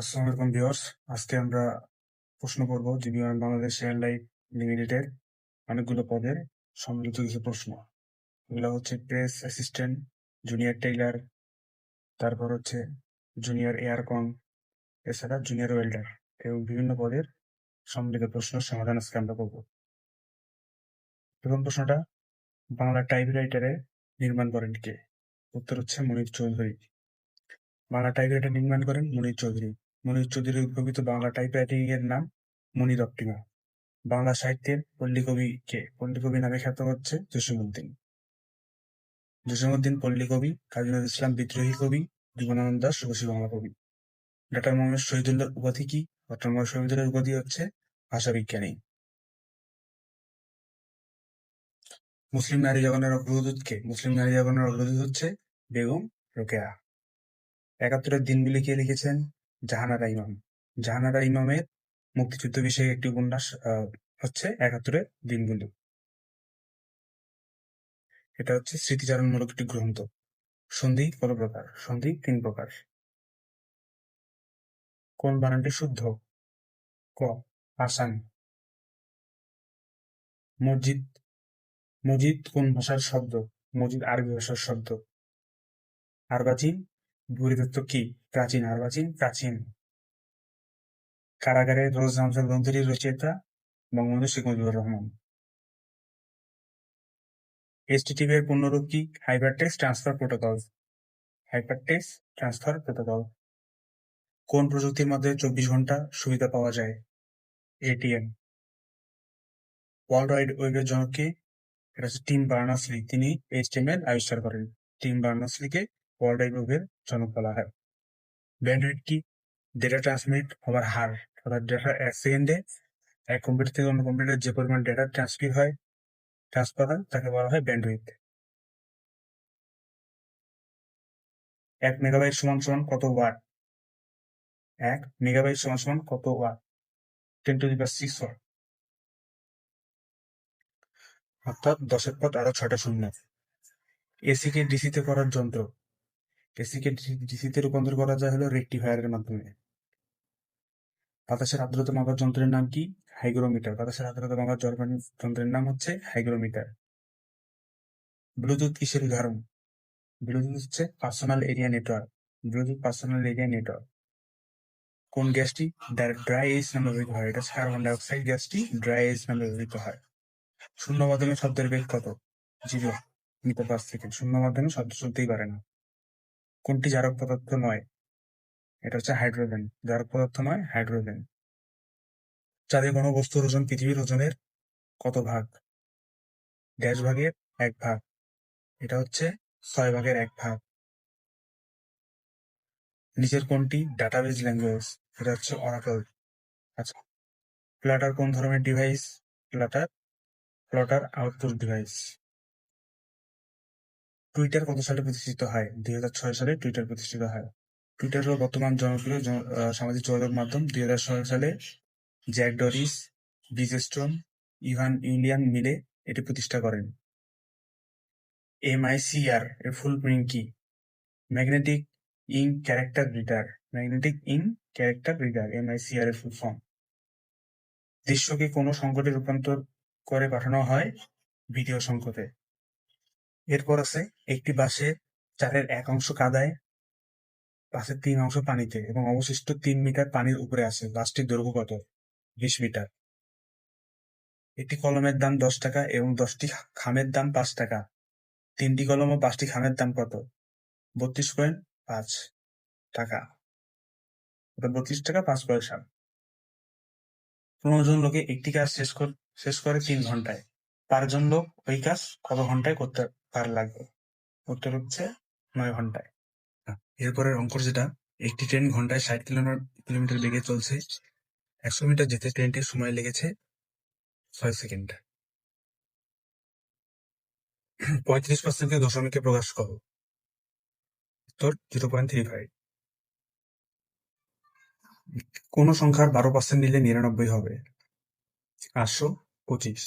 আসসালামু আলাইকুম ভিউয়ার্স। আজকে আমরা প্রশ্ন করব বিমান বাংলাদেশ এয়ারলাইন লিমিটেডের অনেকগুলো পদের সম্মিলিত কিছু প্রশ্ন। এগুলো হচ্ছে প্রেস অ্যাসিস্ট্যান্ট, জুনিয়র টেইলার, তারপর হচ্ছে জুনিয়র এয়ারকন এছাড়া জুনিয়র ওয়েল্ডার এবং বিভিন্ন পদের সম্মিলিত প্রশ্ন সমাধান আজকে আমরা করব। প্রথম প্রশ্নটা, বাংলা টাইপরাইটারে নির্মাণ করেন কে? উত্তর হচ্ছে মনির চৌধুরী। বাংলা টাইপরাইটার নির্মাণ করেন মনির চৌধুরী। মনির চৌধুরীর উদ্ভাবিত বাংলা টাইপরাইটিং এর নাম মনির অপটিমা বাংলা সাহিত্যের পল্লীকবি কে? পল্লীকবি নামে খ্যাত হচ্ছে জসীমউদ্দিন। জসীমউদ্দিন পল্লীকবি কাজী নজরুল ইসলাম বিদ্রোহী কবি, জীবনানন্দ দাস, শুভশ্রী বাংলা কবি। ডক্টর মোহাম্মদ শহীদুল্লাহ উপাধি কি? ডক্টর মোহাম্মদ শহীদুল্লাহ উপাধি হচ্ছে ভাষা বিজ্ঞানী মুসলিম নারী জগনের অগ্রদূত কে? মুসলিম নারী জগনের অগ্রদূত হচ্ছে বেগম রোকেয়া। একাত্তরের দিনগুলি কে লিখেছেন? জাহানারা ইমাম জাহানারা ইমামের মুক্তিযুদ্ধ বিষয়ে একটি উপন্যাস হচ্ছে একাত্তরের দিনগুলি এটা হচ্ছে স্মৃতিচারণমূলক একটি গ্রন্থ। সন্ধি কত প্রকার? সন্ধি তিন প্রকার। কোন বানানটি শুদ্ধ? ক, আসান। মসজিদ। মসজিদ কোন ভাষার শব্দ? মসজিদ আরবি ভাষার শব্দ। আরবাচিন ভূরিতত্ত্ব কি? প্রাচীন আরবাচিন প্রাচীন প্রাচীন। কারাগারে রোজ হামসা গ্রন্থটির রচয়িতা বঙ্গবন্ধু শেখ মুজিবুর রহমান। এইচটিটিপি এর পূর্ণরূপ কি? Hypertext transfer protocol hypertext transfer protocol কোন প্রযুক্তির মধ্যে চব্বিশ ঘণ্টা সুবিধা পাওয়া যায়? এটিএম ওয়ার্ল্ড ওয়াইড ওয়েবের জনক কে? এটা হচ্ছে টিম বার্নার্সলি তিনি এইচটিএমএল আবিষ্কার করেন। টিম বার্নার্সলিকে ওয়াইড ওয়েবের জনক বলা হয়। ব্যান্ডউইথ কি? ডেটা ট্রান্সমিট হওয়ার হার অর্থাৎ ডেটা এক সেকেন্ডে এক কম্পিউটার থেকে অন্য কম্পিউটার যে পরিমাণ ডেটা ট্রান্সফার হয় ট্রান্সফার হয়, তাকে বলা হয় ব্যান্ডউইথ এক মেগাবাইট সমান সমান কত ওয়াট এক মেগাবাইট সমান সমান কত watt ten to the power six অর্থাৎ দশের পথ আরও ছটা শূন্য। এসি কে ডিসিতে করার যন্ত্র। এসি কে ডিসিতে রূপান্তর করা যায় হলো রেকটিফায়ারের মাধ্যমে। বাতাসের আর্দ্রতা মাপার যন্ত্রের নাম কি? হাইগ্রোমিটার। বাতাসের আর্দ্রতা মাপার যন্ত্র- যন্ত্রের নাম হচ্ছে হাইগ্রোমিটার। ব্লুটুথ কিসের উদাহরণ? ব্লুটুথ হচ্ছে personal area network. Bluetooth personal area network. কোন গ্যাসটি? ড্রাই এজ নামে ব্যবহৃত হয়। এটা হচ্ছে কার্বন ডাইঅক্সাইড গ্যাসটি ড্রাই এজ নামে ব্যবহৃত হয়। শূন্য মাধ্যমে শব্দের বেগ কত? জিরো। Metre per second. শূন্য মাধ্যমে শব্দ চলতেই পারে না। কোনটি জারক পদার্থ নয়? এটা হচ্ছে হাইড্রোজেন। জারক পদার্থ নয়, হাইড্রোজেন। চাঁদে কোনো বস্তুর ওজন পৃথিবীর ওজনের কত ভাগ? ড্যাশ ভাগের এক ভাগ। এটা হচ্ছে ছয় ভাগের এক ভাগ। নিচের কোনটি? Database language. এটা হচ্ছে অরাকল। আচ্ছা প্লাটার কোন ধরনের device? Plotter, plotter output device. Twitter কত সালে প্রতিষ্ঠিত হয়? দুই হাজার ছয় সালে টুইটার প্রতিষ্ঠিত হয়। টুইটার হল বর্তমান জনপ্রিয় সামাজিক যোগাযোগ মাধ্যম। দুই হাজার ছয় সালে জ্যাক ডরিস বিজেস্ট্রম ইভান ইউলিয়ান মিলে এটি প্রতিষ্ঠা করেন। এমআইসিআর এর ফুল মিনিং কি? Magnetic in character reader magnetic in character reader MICR এর ফুল ফর্ম দৃশ্যকে কোনো সংকটে রূপান্তর করে পাঠানো হয় ভিডিও সংকটে। এরপর আছে একটি বাসের চারের এক অংশ কাদায় বাসের তিন অংশ পানিতে এবং অবশিষ্ট তিন মিটার পানির উপরে আছে। বাসটির দৈর্ঘ্য কত? বিশ মিটার। একটি কলমের দাম দশ টাকা এবং দশটি খামের দাম পাঁচ টাকা। তিনটি কলম ও পাঁচটি খামের দাম কত? বত্রিশ পয়েন্ট পাঁচ টাকা। বত্রিশ টাকা, পাঁচ পয়সা। পনেরো জন লোকে একটি কাজ শেষ শেষ করে তিন ঘন্টায়। পাঁচজন লোক ওই কাজ কত ঘন্টায় করতে পার লাগবে উত্তর হচ্ছে নয় ঘন্টায়। এরপরের অঙ্ক যেটা, একটি ট্রেন ঘন্টায় ষাট কিলোমিটার বেগে চলছে। একশো মিটার যেতে ট্রেনটির সময় লেগেছে ছয় সেকেন্ড পঁয়ত্রিশ পার্সেন্টকে দশমিকে প্রকাশ করো। উত্তর জিরো পয়েন্ট থ্রি ফাইভ কোন সংখ্যার বারো পার্সেন্ট নিলে নিরানব্বই হবে। আটশো পঁচিশ।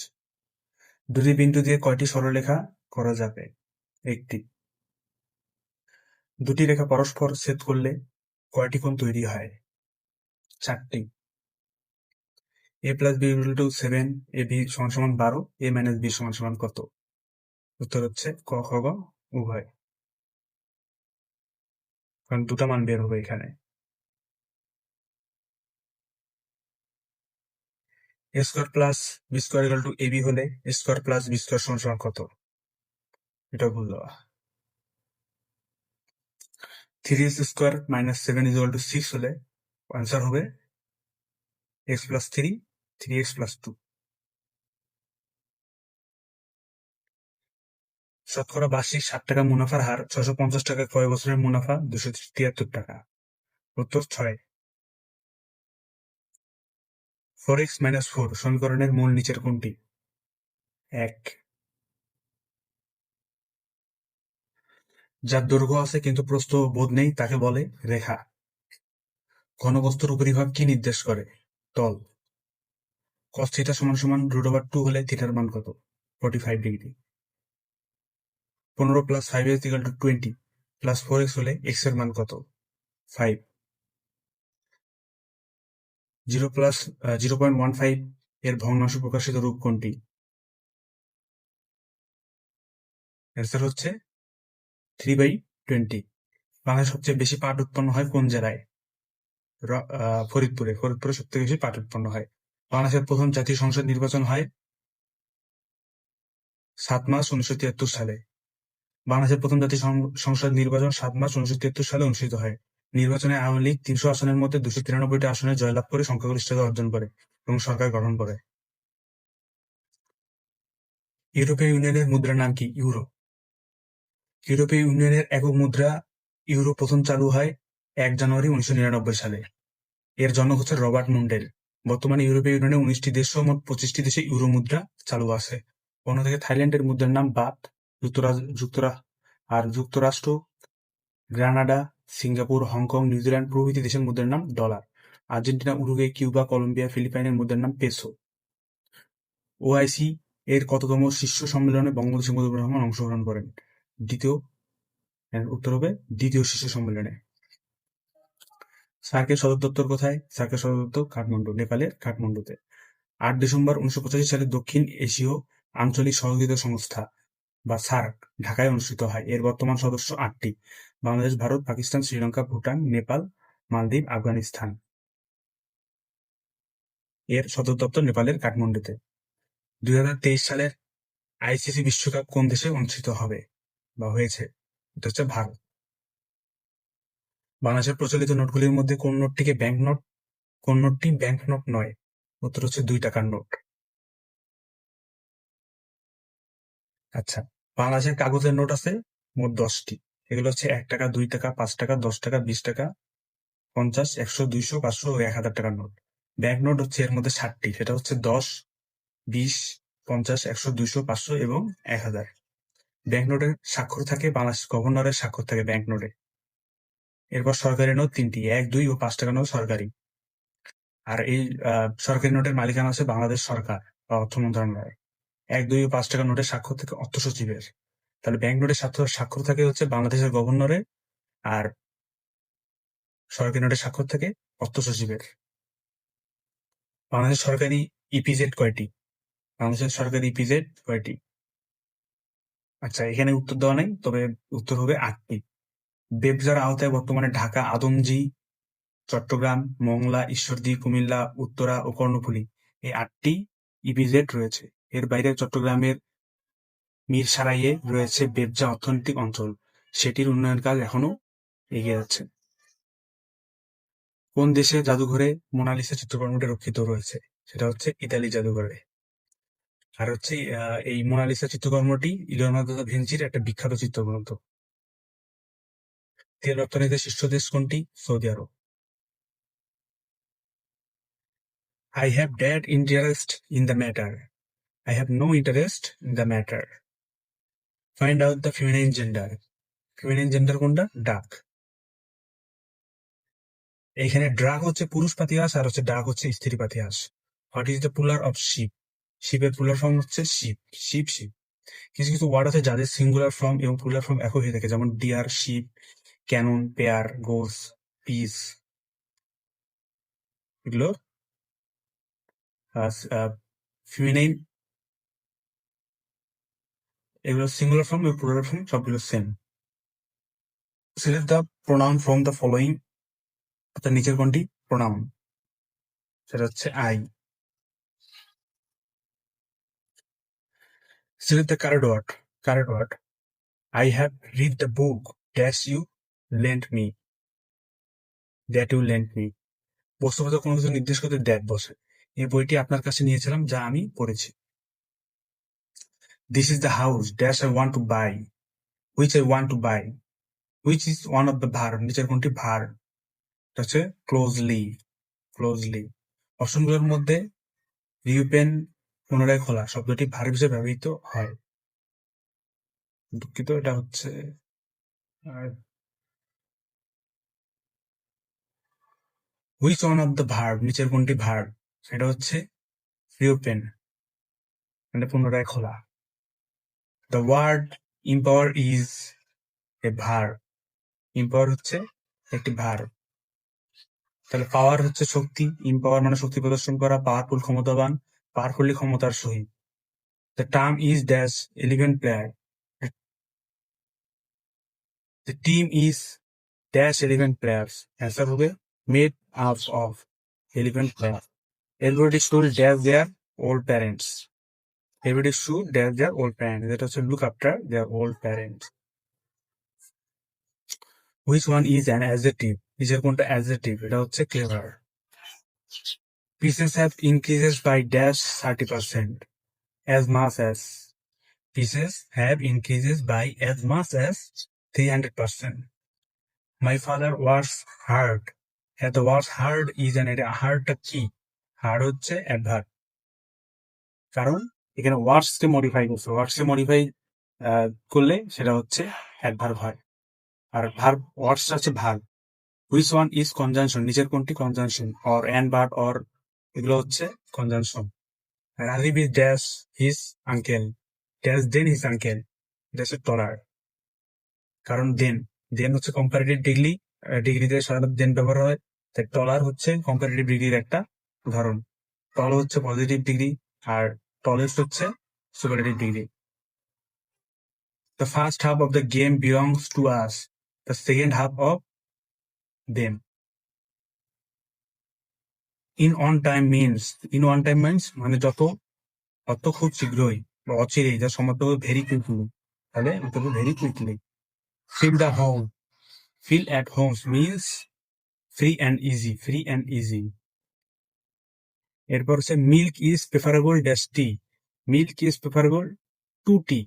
দুটি বিন্দু দিয়ে কয়টি সরলরেখা? করা যাবে। একটি। দুটি রেখা পরস্পর ছেদ করলে কয়টি কোণ তৈরি হয়? চারটি। A plus B equal to seven A B সমান সমান বারো এ মাইনাস বি সমান সমান কত? উত্তর হচ্ছে ক খ গ উভয়। কারণ দুটা মান বের হবে এখানে। A square plus b square equal to a b হলে a square plus b square সমান সমান কত? এটা ভুল দেওয়া three x square minus seven equal to six হলে আনসার হবে x plus three three x plus two শতকরা বার্ষিক ষাট টাকা মুনাফার হার ছশো পঞ্চাশ টাকা কয় বছরের মুনাফা, দুশো তিয়াত্তর টাকা। উত্তর ছয়। ফোর এক্স মাইনাস ফোর সমীকরণের মূল নিচের কোনটি? এক। যার দৈর্ঘ্য আছে কিন্তু প্রস্থ বোধ নেই, তাকে বলে রেখা। ঘনবস্তুর উপরিভাগ কি নির্দেশ করে? তল। কস সমান সমান রুট ওভার টু হলে থিটার মান কত? ফোর্টি ফাইভ ডিগ্রি পনেরো plus five x equal to twenty plus four x হলে এক্সের মান কত? Five zero plus zero point one five এর ভগ্নাংশ প্রকাশিত রূপ কোনটি? অ্যান্সার হচ্ছে থ্রি বাই টোয়েন্টি বাংলাদেশ সবচেয়ে বেশি পাট উৎপন্ন হয় কোন জেলায়? ফরিদপুরে। ফরিদপুরে সবথেকে বেশি পাট উৎপন্ন হয়। বাংলাদেশের প্রথম জাতীয় সংসদ নির্বাচন হয় সাত মার্চ উনিশশো তিয়াত্তর সালে। বাংলাদেশের প্রথম জাতীয় সংসদ নির্বাচন সাত মার্চ উনিশশো তিয়াত্তর সালে অনুষ্ঠিত হয়। নির্বাচনে আওয়ামী লীগ তিনশো আসনের মধ্যে দুশো তিরানব্বইটি আসনে জয়লাভ করে সংখ্যাগরিষ্ঠতা অর্জন করে এবং সরকার গঠন করে। ইউরোপীয় ইউনিয়নের মুদ্রার নাম কি? ইউরো। ইউরোপীয় ইউনিয়নের একক মুদ্রা ইউরো প্রথম চালু হয় এক জানুয়ারি উনিশশো নিরানব্বই সালে। এর জনক হচ্ছে রবার্ট মুন্ডেল বর্তমানে ইউরোপীয় ইউনিয়নে উনিশটি দেশ মোট পঁচিশটি দেশে ইউরো মুদ্রা চালু আছে। অন্যদিকে থাইল্যান্ডের মুদ্রার নাম বাত যুক্তরাজ্য যুক্তরা আর যুক্তরাষ্ট্র, গ্রানাডা, সিঙ্গাপুর, হংকং, নিউজিল্যান্ড প্রভৃতি দেশের মুদ্রার নাম dollar. Argentina Uruguay Cuba, Colombia, ফিলিপাইনের মুদ্রার নাম পেসো। ওআইসি এর কততম শীর্ষ সম্মেলনে বঙ্গবন্ধু মুজিবুর রহমান অংশগ্রহণ করেন। দ্বিতীয় উত্তর হবে দ্বিতীয় শীর্ষ সম্মেলনে। সার্কের সদর দপ্তর কোথায়? সার্কের সদর দপ্তর কাঠমান্ডু, নেপালের কাঠমান্ডুতে। আট ডিসেম্বর উনিশশো পঁচাশি সালে দক্ষিণ এশীয় আঞ্চলিক সহযোগিতা সংস্থা, বা সার্ক, ঢাকায় অনুষ্ঠিত হয়। এর বর্তমান সদস্য আটটি, বাংলাদেশ, ভারত, পাকিস্তান, শ্রীলঙ্কা, ভুটান, নেপাল, মালদ্বীপ, আফগানিস্তান। এর সদর দপ্তর নেপালের কাঠমান্ডুতে। দুই হাজার তেইশ সালের আইসিসি বিশ্বকাপ কোন দেশে অনুষ্ঠিত হবে? বা হয়েছে, এটা হচ্ছে ভারত বাংলাদেশের প্রচলিত নোটগুলির মধ্যে কোন নোটটিকে ব্যাংক নোট কোন নোটটি ব্যাংক নোট নয়, উত্তর হচ্ছে দুই টাকার নোট। আচ্ছা বাংলাদেশের কাগজের নোট আছে মোট দশটি। এগুলো হচ্ছে এক টাকা, দুই টাকা, পাঁচ টাকা, দশ টাকা, বিশ টাকা, পঞ্চাশ, একশো, দুইশো, পাঁচশো, এক হাজার টাকার নোট। ব্যাংক নোট হচ্ছে এর মধ্যে ষাটটি, সেটা হচ্ছে দশ, বিশ, পঞ্চাশ, একশো, দুইশো, পাঁচশো এবং এক হাজার। ব্যাংক নোটের স্বাক্ষর থাকে, বাংলাদেশ গভর্নরের স্বাক্ষর থাকে ব্যাংক নোটে এরপর সরকারি নোট তিনটি, এক, দুই ও পাঁচ টাকা নোট সরকারি। আর এই সরকারি নোটের মালিকানা আছে বাংলাদেশ সরকার বা অর্থ মন্ত্রণালয়। এক, দুই ও পাঁচ টাকা নোটের স্বাক্ষর থেকে অর্থ সচিবের। তাহলে ব্যাংক নোটের স্বাক্ষর স্বাক্ষর থাকে হচ্ছে বাংলাদেশের গভর্নরের আর সরকারি নোটের স্বাক্ষর থাকে অর্থ সচিবের। বাংলাদেশের সরকারি ইপিজেড কয়টি? বাংলাদেশের সরকারি ইপিজেড কয়টি? আচ্ছা এখানে উত্তর দেওয়া নাই, তবে উত্তর হবে আটটি। বেবজার আওতায় বর্তমানে ঢাকা, আদমজি, চট্টগ্রাম, মংলা, ঈশ্বরদী, কুমিল্লা, উত্তরা ও কর্ণফুলী। এই আটটি ইপিজেড রয়েছে। এর বাইরে চট্টগ্রামের মিরসারাইয়ে রয়েছে বেবজা অর্থনৈতিক অঞ্চল। সেটির উন্নয়ন কাজ এখনও এগিয়ে যাচ্ছে। কোন দেশে জাদুঘরে মোনালিসা চিত্রকর্মটি রক্ষিত রয়েছে? সেটা হচ্ছে ইতালি জাদুঘরে। আর হচ্ছে এই মোনালিসা চিত্রকর্মটি লিওনার্দো দা ভিঞ্চির একটা বিখ্যাত চিত্রগ্রন্থ। তেল রপ্তানিতে শীর্ষ দেশ কোনটি? সৌদি আরব। I have that interest in the matter. I have no interest in the matter. Find out the feminine gender. Feminine gender কোনটা? ডাক এখানে ড্রাগ হচ্ছে পুরুষ পাতিহাস আর হচ্ছে ডাক হচ্ছে স্ত্রী পাতিহাস what is the plural of ship শিপের plural form হচ্ছে sheep sheep sheep কিছু কিছু ওয়ার্ড আছে যাদের সিঙ্গুলার ফর্ম এবং পুলার ফর্ম একই হয়ে থাকে। যেমন deer sheep cannon pair goose piece এগুলো ফিমিনাইন এগুলো সিঙ্গুলার ফর্ম এবং প্লুরাল ফর্ম সবগুলো same select the pronoun from the following অর্থাৎ নিচের কোনটি? প্রোনাউন সেটা হচ্ছে I select the correct word correct word I have read the book dash you lent me that you lent me বস্তুগত কোনো কিছু নির্দেশ করতে দ্যাট বসে এই বইটি আপনার কাছে নিয়েছিলাম, যা আমি পড়েছি। This is the house dash I want to buy which I want to buy which is one of the verb নিচের কোনটি ভার হচ্ছে ক্লোজলি ক্লোজলি অপশনগুলোর মধ্যে রিউপেন পুনরায় খোলা শব্দটি ভার হিসেবে ব্যবহৃত হয়। দুঃখিত, এটা হচ্ছে which one of the verb নিচের কোনটি ভার্ব সেটা হচ্ছে রিওপেন মানে পুনরায় খোলা। The word empower is a verb empower হচ্ছে একটি ভার তাহলে পাওয়ার হচ্ছে শক্তি। ইম্পাওয়ার মানে শক্তি প্রদর্শন করা পাওয়ারফুল ক্ষমতাবান। পাওয়ারফুলি ক্ষমতার সহিত। The term is dash eleven player the team is dash eleven players answer হবে made up of eleven player everybody should dash their old parents everybody should dash their old parents যেটা হচ্ছে look after their old parents which one is an adjective নিজের কোনটা adjective এটা হচ্ছে clever pieces have increases by dash 30% as much as pieces have increases by as much as 300%. My father was hard. At the was hard is an hard কি hard হচ্ছে adverb কারণ এখানে words কে modify করছে words কে modify করলে সেটা হচ্ছে অ্যাডভার্ব হয় আর ভার্ব ওয়ার্ডস হচ্ছে verb which one is conjunction নিচের কোনটি conjunction or and but or এগুলো হচ্ছে conjunction. Rajiv is dash his uncle dash then his uncle dash taller কারণ দেন দেন হচ্ছে কম্পারেটিভ ডিগ্রি ডিগ্রিতে সাধারণত দেন ব্যবহার হয়। তাই টলার হচ্ছে কম্পারেটিভ ডিগ্রির একটা উদাহরণ টল হচ্ছে পজিটিভ ডিগ্রি আর টলেস্ট হচ্ছে superlative degree the first half of the game belongs to us. The second half of them. In on time means in on time means মানে যত অত খুব শীঘ্রই বা অচিরেই, যা হবে ভেরি কুইকলি তাহলে উত্তর very quickly feel the home feel at homes means free and easy free and easy এরপর হচ্ছে milk is preferable dash tea milk is preferable to tea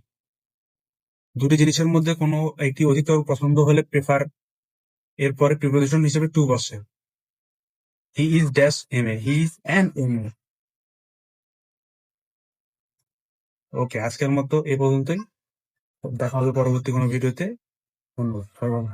দুটি জিনিসের মধ্যে কোনো একটি অধিকতর পছন্দ হলে প্রেফার এরপরে প্রিপোজিশন হিসেবে টু বসে। He is dash M A is an a okay আজকের মতো এ পর্যন্তই। দেখা হবে পরবর্তী কোনো ভিডিওতে। ধন্যবাদ। থাকবেন।